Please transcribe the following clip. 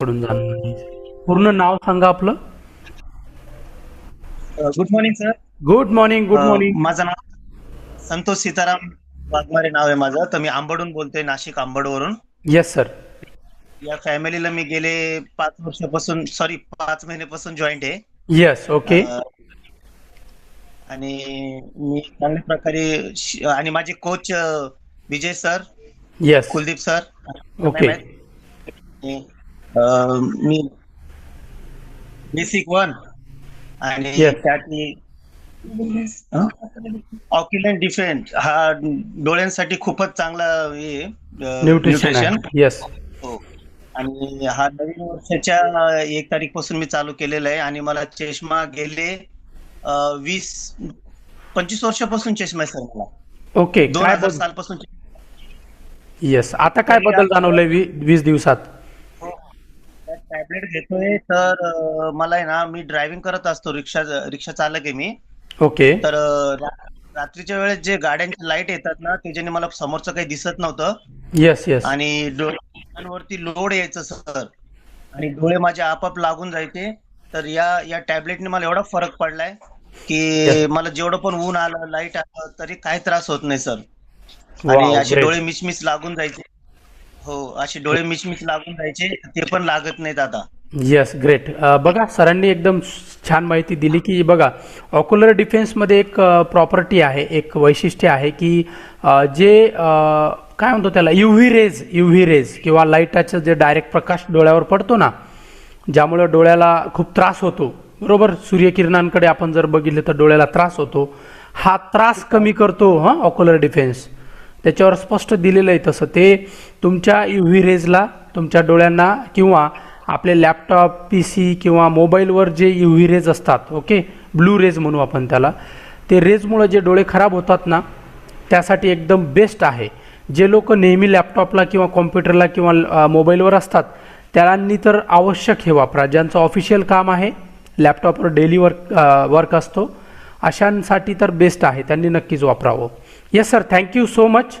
कडून जाणून पूर्ण नाव सांगा आपलं. Good morning sir good morning good morning माझं नाव संतोष सीताराम वाघमारे नाव आहे माझं. तर मी आंबडून बोलतोय नाशिक आंबडवरून. येस सर या फॅमिलीला मी गेले पाच वर्षापासून सॉरी पाच महिन्यापासून जॉईंट आहे. येस ओके आणि मी चांगल्या प्रकारे श- आणि माझे coach Vijay sir yes Kuldeep sir okay आणि, मी बेसिक वन आणि Yes. त्यात मी ऑक्युलंट डिफेंट हा डोळ्यांसाठी खूपच चांगला न्यूट्रिशन येस हो. आणि हा नवीन वर्षाच्या एक तारीखपासून मी चालू केलेला आहे आणि मला चष्मा गेले वीस पंचवीस वर्षापासून चष्मा आहे सर मला. ओके दोन हजार सालपासून येस आता काय बदल जाणवलंय वीस दिवसात? टॅबलेट घेतोय तर मला आहे ना मी ड्रायव्हिंग करत असतो. रिक्षा रिक्षा चालक आहे मी. ओके. तर रा- रात्रीच्या वेळेस जे गाड्यांचे लाइट येतात ना त्याच्याने मला समोरचं काही दिसत नव्हतं. येस येस आणि डोळ्यांवरती लोड यायचं सर आणि डोळे माझे आपाप लागून जायचे. तर या या टॅबलेटने मला एवढा फरक पडलाय की मला जेवढं पण ऊन आलं लाइट आलं तरी काही त्रास होत नाही सर आणि Wow, असे great. डोळे मिचमिच लागून जायचे. हो असे डोळे मिचमिच लागून जायचे ते पण लागत नाहीत आता. येस ग्रेट बघा सरांनी एकदम छान माहिती दिली की बघा ऑक्युलर डिफेन्समध्ये एक प्रॉपर्टी आहे एक वैशिष्ट्य आहे की जे काय म्हणतो त्याला युव्ही रेज युव्ही रेज किंवा लाईटाचं जे डायरेक्ट प्रकाश डोळ्यावर पडतो ना ज्यामुळे डोळ्याला खूप त्रास होतो. बरोबर? सूर्यकिरणांकडे आपण जर बघितलं तर डोळ्याला त्रास होतो. हा त्रास कमी करतो हां ऑक्युलर डिफेन्स त्याच्यावर स्पष्ट दिलेलं आहे तसं. ते तुमच्या यू व्ही रेजला तुमच्या डोळ्यांना किंवा आपले लॅपटॉप पी सी किंवा मोबाईलवर जे यू व्ही रेज असतात ओके ब्लू रेज म्हणू आपण त्याला. ते रेजमुळं जे डोळे खराब होतात ना त्यासाठी एकदम बेस्ट आहे. जे लोक नेहमी लॅपटॉपला किंवा कॉम्प्युटरला किंवा मोबाईलवर असतात त्यांनी तर आवश्यक हे वापरा. ज्यांचं ऑफिशियल काम आहे लॅपटॉपवर डेली वर्क वर्क असतो अशांसाठी तर बेस्ट आहे. त्यांनी नक्कीच वापरावं. Yes sir thank you so much